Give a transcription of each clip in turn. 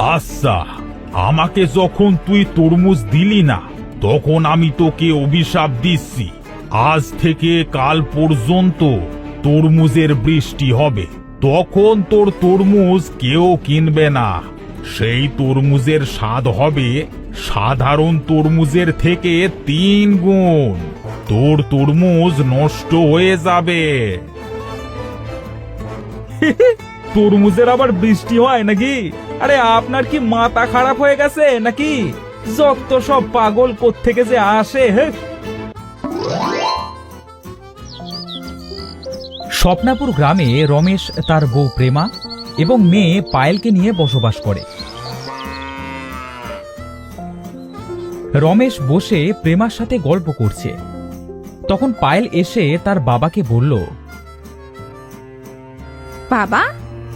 আচ্ছা আমাকে যখন তুই তরমুজ দিলি না, তখন আমি তোকে অভিশাপ দিচ্ছি। আজ থেকে কাল পর্যন্ত তরমুজের বৃষ্টি হবে। তখন তোর তরমুজ কেউ কিনবে না। সেই তরমুজের স্বাদ হবে সাধারণ তরমুজের থেকে তিন গুণ। তোর তরমুজ নষ্ট হয়ে যাবে। তরমুজের আবার বৃষ্টি হয় নাকি? আরে, আপনার কি মাথা খারাপ হয়ে গেছে নাকি? যত সব পাগল থেকে যে আসে স্বপ্নাপুর গ্রামে রমেশ তার বউ প্রেমা এবং মেয়ে পায়েলকে নিয়ে বসবাস করে। রমেশ বসে প্রেমার সাথে গল্প করছে। তখন পায়েল এসে তার বাবাকে বলল, বাবা?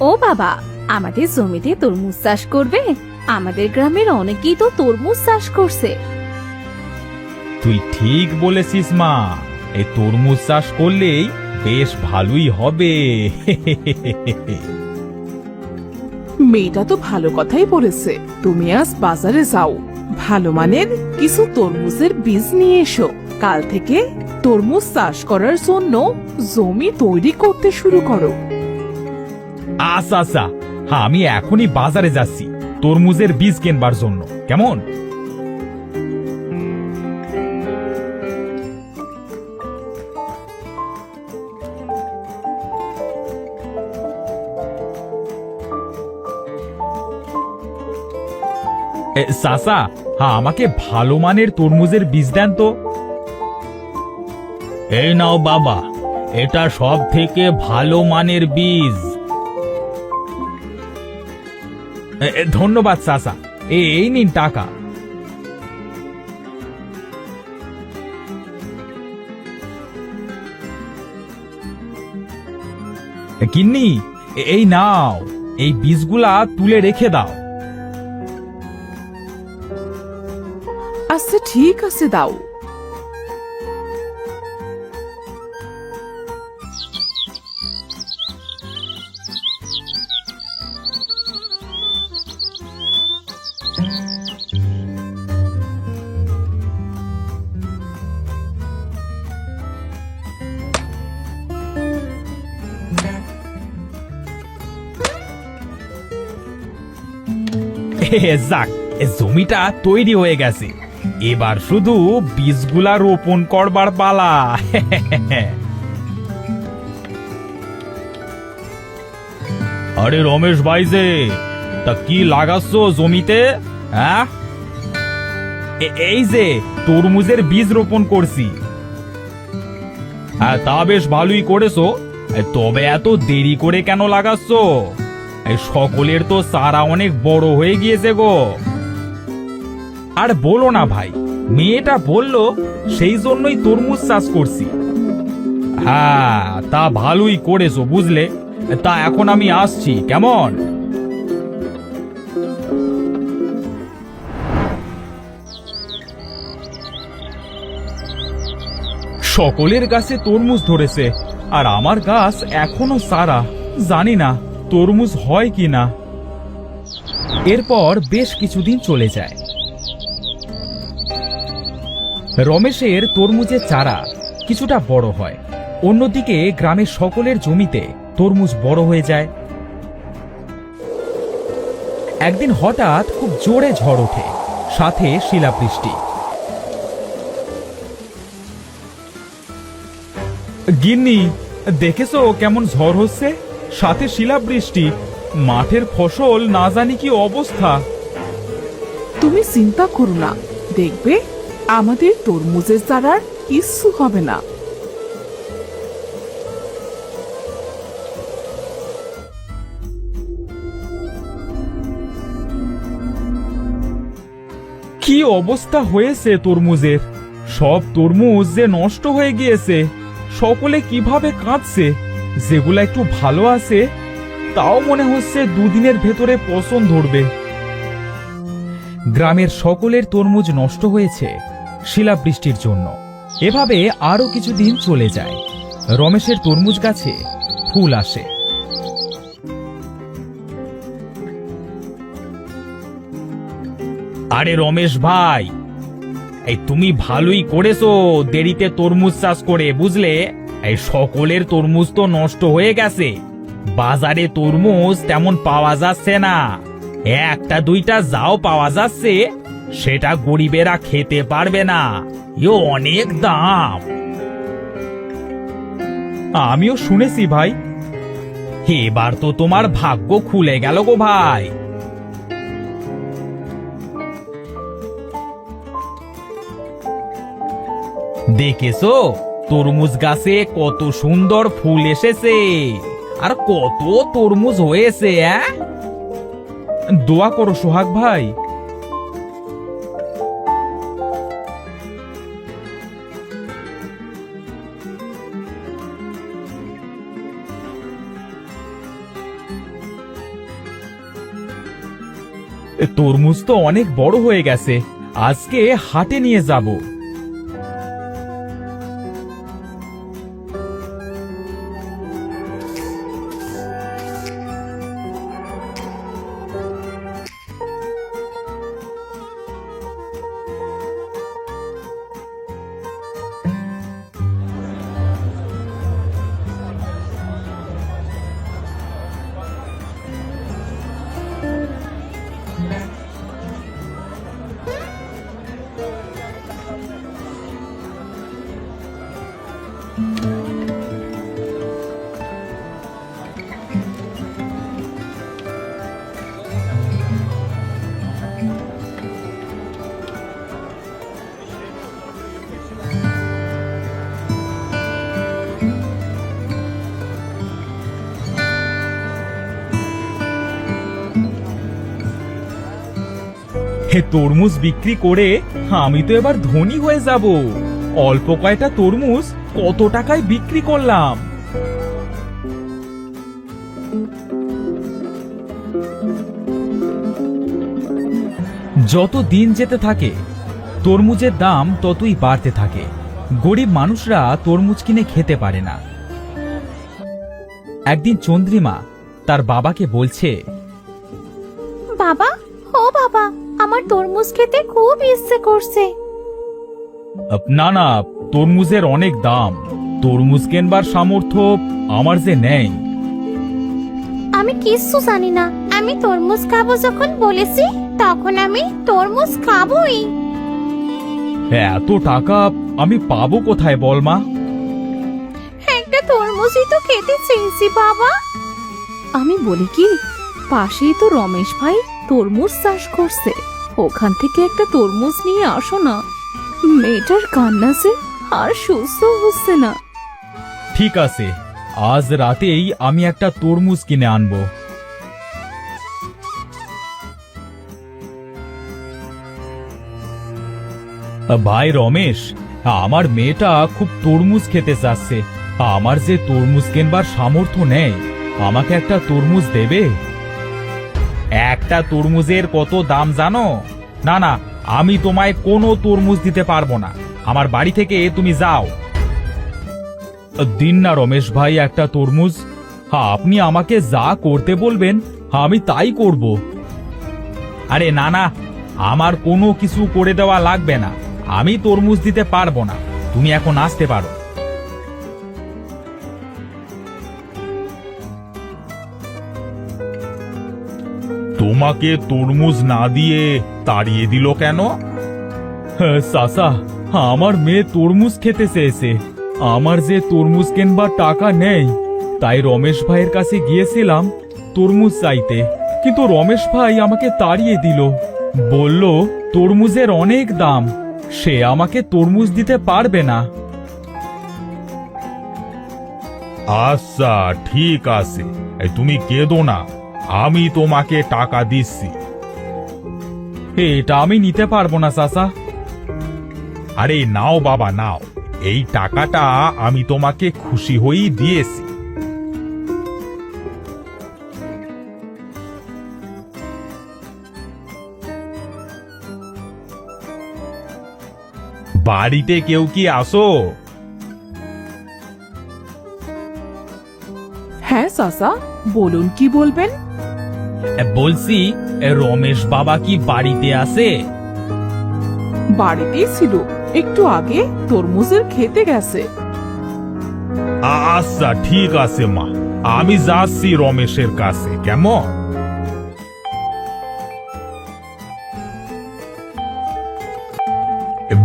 ও বাবা আমাদের জমিতে তরমুজ চাষ করবে। আমাদের গ্রামের অনেকেই তো তরমুজ চাষ করছে। তুই ঠিক বলেছিস মা। এই তরমুজ চাষ করলেই বেশ ভালোই হবে। মেয়েটা তো ভালো কথাই বলেছে। তুমি আজ বাজারে যাও। ভালো মানের কিছু তরমুজের বীজ নিয়ে এসো। কাল থেকে তরমুজ চাষ করার জন্য জমি তৈরি করতে শুরু করো। আচ্ছা আচ্ছা। হ্যাঁ আমি এখনই বাজারে যাচ্ছি। তরমুজের বীজ কেনবার জন্য। কেমন? চাচা হ্যাঁ আমাকে ভালো মানের তরমুজের বীজ দেন তো। এই নাও বাবা, এটা সব থেকে ভালো মানের বীজ। ধন্যবাদ চাচা। এই নিন টাকা। এ, গিন্নি এই নাও। এই বীজগুলা তুলে রেখে দাও। আচ্ছা ঠিক আছে দাও। যাক জমিটা তৈরি হয়ে গেছে। এবার শুধু বীজগুলা রোপণ করবার পালা। আরে রমেশ ভাই যে, তা কি লাগাচ্ছ জমিতে হ্যাঁ? এই যে, তরমুজের বীজ রোপণ করছি। হ্যাঁ তা বেশ ভালোই করেছ। তবে এত দেরি করে কেন লাগাচ্ছ? সকলের তো সারা অনেক বড় হয়ে গিয়েছে গো। আর বলো না ভাই, মেয়েটা বলল, সেই জন্যই তরমুজ চাষ করছি। হ্যাঁ তা ভালোই করেছ, বুঝলে? তা এখন আমি আসছি, কেমন? সকলের গাছে তরমুজ ধরেছে, আর আমার গাছ এখনও সারা, জানি না। তরমুজ হয় কি না? এরপর বেশ কিছুদিন চলে যায়। রমেশের তরমুজের চারা কিছুটা বড় হয়। অন্যদিকে গ্রামের সকলের জমিতে তরমুজ বড় হয়ে যায়। একদিন হঠাৎ খুব জোরে ঝড় ওঠে, সাথে শিলাবৃষ্টি। গিন্নি, দেখেছ কেমন ঝড় হচ্ছে? সাথে শিলাবৃষ্টি মাঠের ফসল না জানি কি অবস্থা। তুমি চিন্তা করো না দেখবে আমাদের তরমুজের চারার কিচ্ছু হবে না। কি অবস্থা হয়েছে তরমুজের? সব তরমুজ যে নষ্ট হয়ে গিয়েছে সকলে কীভাবে কাঁদছে? যেগুলা একটু ভালো আছে, তাও মনে হচ্ছে দুদিনের ভেতরে পচন ধরবে। গ্রামের সকলের তরমুজ নষ্ট হয়েছে শিলাবৃষ্টির জন্য। এভাবে আরও কিছুদিন চলে যায়। রমেশের তরমুজ গাছে ফুল আসে। আরে রমেশ ভাই এই তুমি ভালোই করেছ দেরিতে তরমুজ চাষ করে, বুঝলে? এই সকলের তরমুজ তো নষ্ট হয়ে গেছে। বাজারে তরমুজ তেমন পাওয়া যাচ্ছে না। একটা দুইটা যাও পাওয়া যাচ্ছে, সেটা গরিবেরা খেতে পারবে না। এ অনেক দাম। আমিও শুনেছি ভাই। এবার তো তোমার ভাগ্য খুলে গেল গো ভাই। দেখেছ? তরমুজ গাছে কত সুন্দর ফুল এসেছে। আর কত তরমুজ হয়েছে? দোয়া করো সোহাগ ভাই। তরমুজ তো অনেক বড় হয়ে গেছে। আজকে হাটে নিয়ে যাব। তরমুজ বিক্রি করে আমি তো এবার ধনী হয়ে যাব। অল্প কয়টা তরমুজ কত টাকায় বিক্রি করলাম? যত দিন যেতে থাকে, তরমুজের দাম ততই বাড়তে থাকে। গরিব মানুষরা তরমুজ কিনে খেতে পারে না। একদিন চন্দ্রিমা তার বাবাকে বলছে বাবা বাবা আমার তরমুজ খেতে খুব ইচ্ছে করছে। না না তরমুজের অনেক দাম। তরমুজ কেনবার সামর্থ্য আমার যে নেই। আমি কিচ্ছু জানি না। আমি তরমুজ খাব যখন বলেছি তখন আমি তরমুজ খাবোই। এত টাকা আমি পাবো কোথায় বল মা? একটা তরমুজই তো খেতে চেয়েছি বাবা। আমি বলি কি পাশেই তো রমেশ ভাই তরমুজ চাষ করছে। ওখান থেকে একটা তরমুজ নিয়ে আসো না। মেয়েটার কান্না যে আর সুস্থ হচ্ছে না। ঠিক আছে, আজ রাতেই আমি একটা তরমুজ কিনে আনব। ভাই রমেশ, আমার মেয়েটা খুব তরমুজ খেতে চাচ্ছে। আমার যে তরমুজ কেনবার সামর্থ্য নেই, আমাকে একটা তরমুজ দেবে? একটা তরমুজের কত দাম জানো? না না, আমি তোমায় কোনো তরমুজ দিতে পারব না। আমার বাড়ি থেকে তুমি যাও। দিন না, রমেশ ভাই, একটা তরমুজ। হ্যাঁ আপনি আমাকে যা করতে বলবেন, আমি তাই করব। আরে, না না, আমার কোনো কিছু করে দেওয়া লাগবে না। আমি তরমুজ দিতে পারব না। তুমি এখন আসতে পারো। তোমাকে তরমুজ না দিয়ে তাড়িয়ে দিল কেন? হ্যাঁ, সাসা আমার মেয়ে তরমুজ খেতে চেয়েছে। আমার যে তরমুজ কেনবার টাকা নেই তাই রমেশ ভাইয়ের কাছে গিয়েছিলাম তরমুজ চাইতে। কিন্তু রমেশ ভাই আমাকে তাড়িয়ে দিল। বলল তরমুজের অনেক দাম সে আমাকে তরমুজ দিতে পারবে না। আচ্ছা ঠিক আছে। তুমি কেঁদো না। আমি তোমাকে টাকা দিচ্ছি। এটা আমি নিতে পারব না চাচা। আরে নাও বাবা নাও। এই টাকাটা আমি তোমাকে খুশি হয়েই দিয়েছি। বাড়িতে কেউ কি আসো? হ্যাঁ চাচা বলুন কি বলবেন? বলছি রমেশ বাবা কি বাড়িতে আছে? বাড়িতেই ছিল। একটু আগে তরমুজের খেতে গেছে। আচ্ছা ঠিক আছে মা। আমি যাচ্ছি রমেশের কাছে কেমন?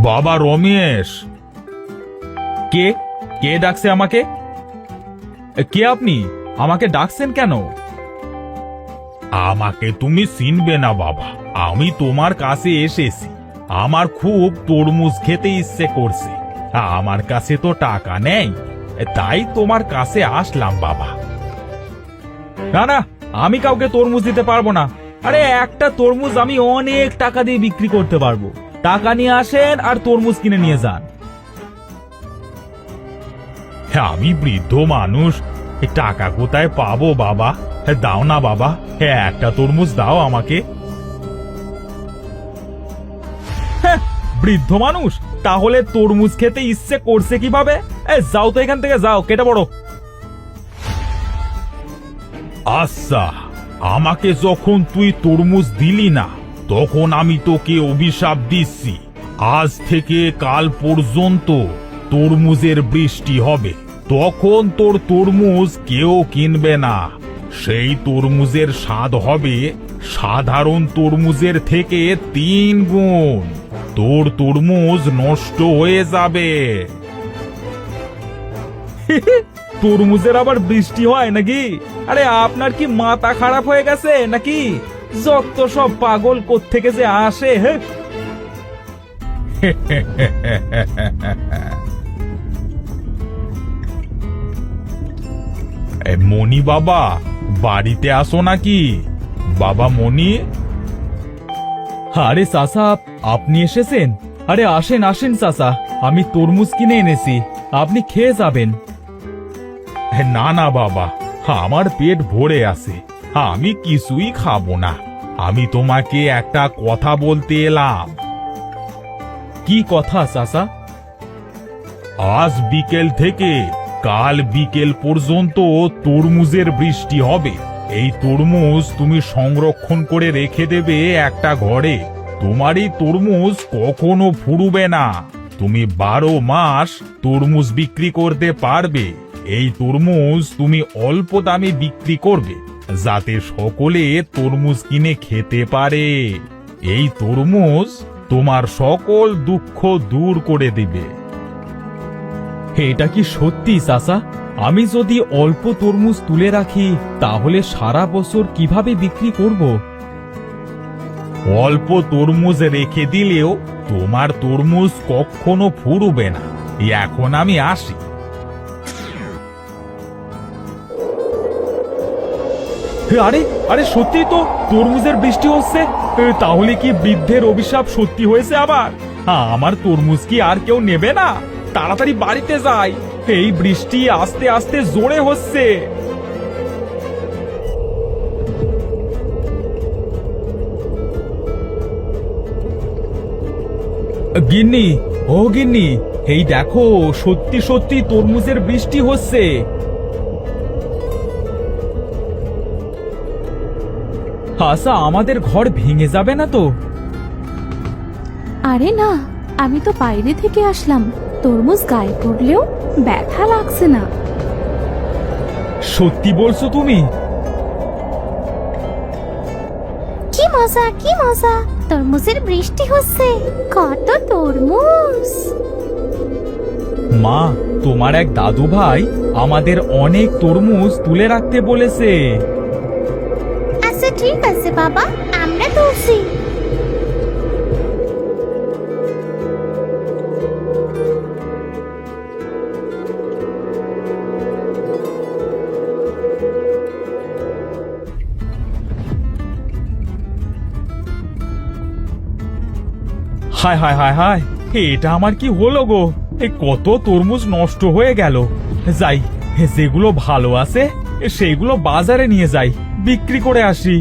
বাবা রমেশ। কে? কে ডাকছে আমাকে? কে আপনি? আমাকে ডাকছেন কেন? আমাকে তুমি চিনবে না, বাবা। আমি তোমার কাছে এসেছি। আমার খুব তরমুজ খেতে ইচ্ছে করছে। আমার কাছে তো টাকা নেই। তাই তোমার কাছে আসলাম, বাবা। না না, আমি কাউকে তরমুজ দিতে পারব না। আরে, একটা তরমুজ আমি অনেক টাকা দিয়ে বিক্রি করতে পারব। টাকা নিয়ে আসেন আর তরমুজ কিনে নিয়ে যান। আমি বৃদ্ধ মানুষ। টাকা কোথায় পাবো, বাবা? দাও না বাবা। হ্যাঁ একটা তরমুজ দাও আমাকে। বৃদ্ধ মানুষ, তাহলে তরমুজ খেতে ইচ্ছে করছে কীভাবে? এ, যাও তো এখান থেকে, যাও, কেটে পড়ো। আচ্ছা আমাকে যখন তুই তরমুজ দিলি না, তখন আমি তোকে অভিশাপ দিচ্ছি। আজ থেকে কাল পর্যন্ত তরমুজের বৃষ্টি হবে। তখন তোর তরমুজ কেউ কিনবে না। সেই তরমুজের স্বাদ হবে সাধারণ তরমুজের থেকে তিন গুণ। তোর তরমুজ নষ্ট হয়ে যাবে। তরমুজের আবার বৃষ্টি হয় নাকি? আরে আপনার কি মাথা খারাপ হয়ে গেছে নাকি? যত সব পাগল থেকে যে আসে, হে? এ, মণি বাবা বাড়িতে আসো নাকি? বাবা মণি? আরে চাচা আপনি এসেছেন? আরে আসেন আসেন চাচা আমি তরমুজ কিনে এনেছি আপনি খেয়ে যাবেন। না না বাবা আমার পেট ভরে আছে আমি কিছুই খাব না আমি তোমাকে একটা কথা বলতে এলাম। কি কথা চাচা? আজ বিকেল থেকে কাল বিকেল পর্যন্ত তরমুজের বৃষ্টি হবে। এই তরমুজ তুমি সংরক্ষণ করে রেখে দেবে একটা ঘরে। তোমার এই তরমুজ কখনো ফুরুবে না। তুমি বারো মাস তরমুজ বিক্রি করতে পারবে। এই তরমুজ তুমি অল্প দামে বিক্রি করবে, যাতে সকলে তরমুজ কিনে খেতে পারে। এই তরমুজ তোমার সকল দুঃখ দূর করে দিবে। এটা কি সত্যি চাচা? আমি যদি অল্প তরমুজ তুলে রাখি তাহলে সারা বছর কীভাবে বিক্রি করব? অল্প তরমুজ রেখে দিলেও তোমার তরমুজ কখনো ফুরবে না। এখন আমি আসি। আরে আরে সত্যি তো তরমুজের বৃষ্টি হচ্ছে। তাহলে কি বৃদ্ধের অভিশাপ সত্যি হয়েছে আবার? আমার তরমুজ কি আর কেউ নেবে না? তাড়াতাড়ি বাড়িতে যাই। এই বৃষ্টি আস্তে আস্তে জোরে হচ্ছে। গিন্নি, ও গিন্নি, এই দেখো, সত্যি সত্যি তরমুজের বৃষ্টি হচ্ছে। আশা আমাদের ঘর ভেঙে যাবে না তো? আরে না, আমি তো বাইরে থেকে আসলাম। তরমুজ গায়ে পড়লেও ব্যথা লাগছে না। সত্যি বলছো তুমি? কি মজা কি মজা। তরমুজের বৃষ্টি হচ্ছে। কত তরমুজ। মা তোমার এক দাদু ভাই আমাদের অনেক তরমুজ তুলে রাখতে বলেছে। আচ্ছা ঠিক আছে বাবা। হায় হায় হায় হায়, এটা আমার কি হলো গো? এ কত তরমুজ নষ্ট হয়ে গেল। যাই যেগুলো ভালো আছে সেগুলো বাজারে নিয়ে যাই, বিক্রি করে আসি।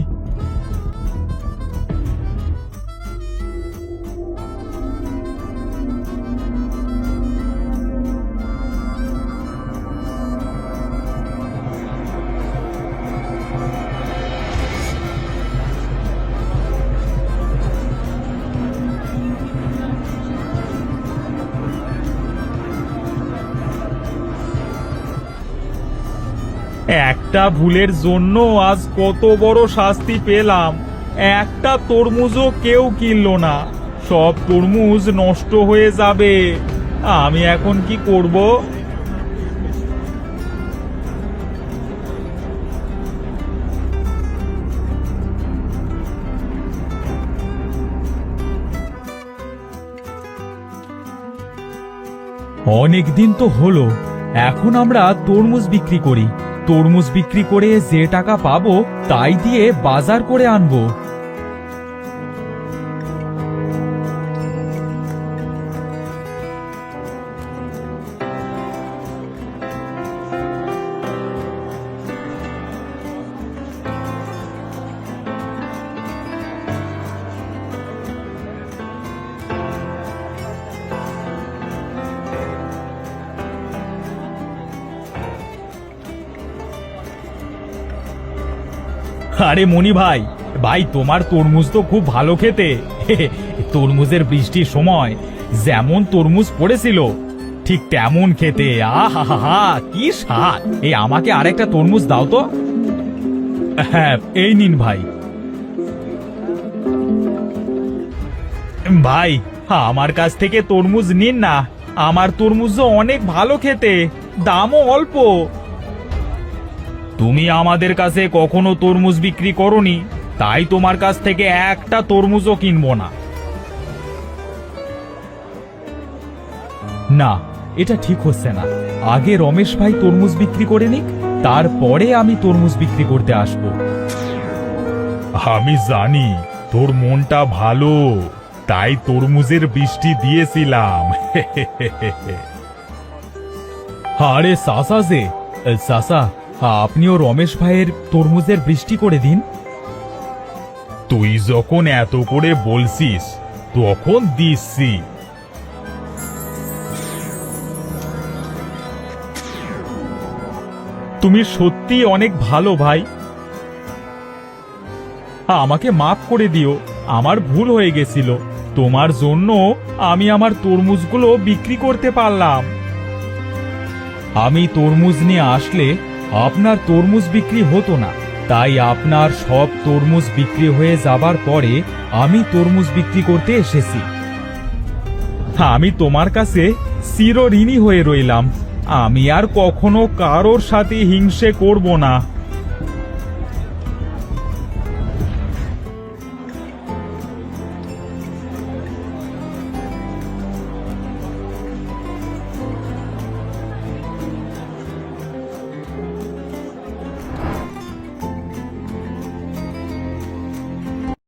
একটা ভুলের জন্য আজ কত বড় শাস্তি পেলাম। একটা তরমুজও কেউ কিনলো না। সব তরমুজ নষ্ট হয়ে যাবে। আমি এখন কি করব? অনেক দিন তো হলো, এখন আমরা তরমুজ বিক্রি করি। তরমুজ বিক্রি করে যে টাকা পাবো তাই দিয়ে বাজার করে আনব। আরে মনি ভাই ভাই, তোমার তরমুজ তো খুব ভালো খেতে। তরমুজের বৃষ্টির সময় যেমন তরমুজ পড়েছিল, ঠিক তেমন খেতে। আহা হা কি স্বাদ। এই, আমাকে আরেকটা তরমুজ দাও তো। হ্যাঁ এই নিন ভাই। ভাই, আমার কাছ থেকে তরমুজ নিন না। আমার তরমুজও অনেক ভালো খেতে, দামও অল্প। তুমি আমাদের কাছে কখনো তরমুজ বিক্রি করনি, তাই তোমার কাছ থেকে একটা তরমুজও কিনবো না। না, এটা ঠিক হচ্ছে না। আগে রমেশ ভাই তরমুজ বিক্রি করে নিক, তারপরে আমি তরমুজ বিক্রি করতে আসব। আমি জানি, তোর মনটা ভালো, তাই তরমুজের বৃষ্টি দিয়েছিলাম। আরে সাসা যে, সাসা আপনিও রমেশ ভাইয়ের তরমুজের বৃষ্টি করে দিন। তুই যখন এত করে বলছিস, তখন দিচ্ছি। তুমি সত্যি অনেক ভালো ভাই। আমাকে মাফ করে দিও, আমার ভুল হয়ে গেছিল। তোমার জন্য আমি আমার তরমুজগুলো বিক্রি করতে পারলাম। আমি তরমুজ নিয়ে আসলে আপনার তরমুজ বিক্রি হতো না। তাই আপনার সব তরমুজ বিক্রি হয়ে যাবার পরে আমি তরমুজ বিক্রি করতে এসেছি। আমি তোমার কাছে চিরঋণী হয়ে রইলাম। আমি আর কখনো কারোর সাথে হিংসে করব না।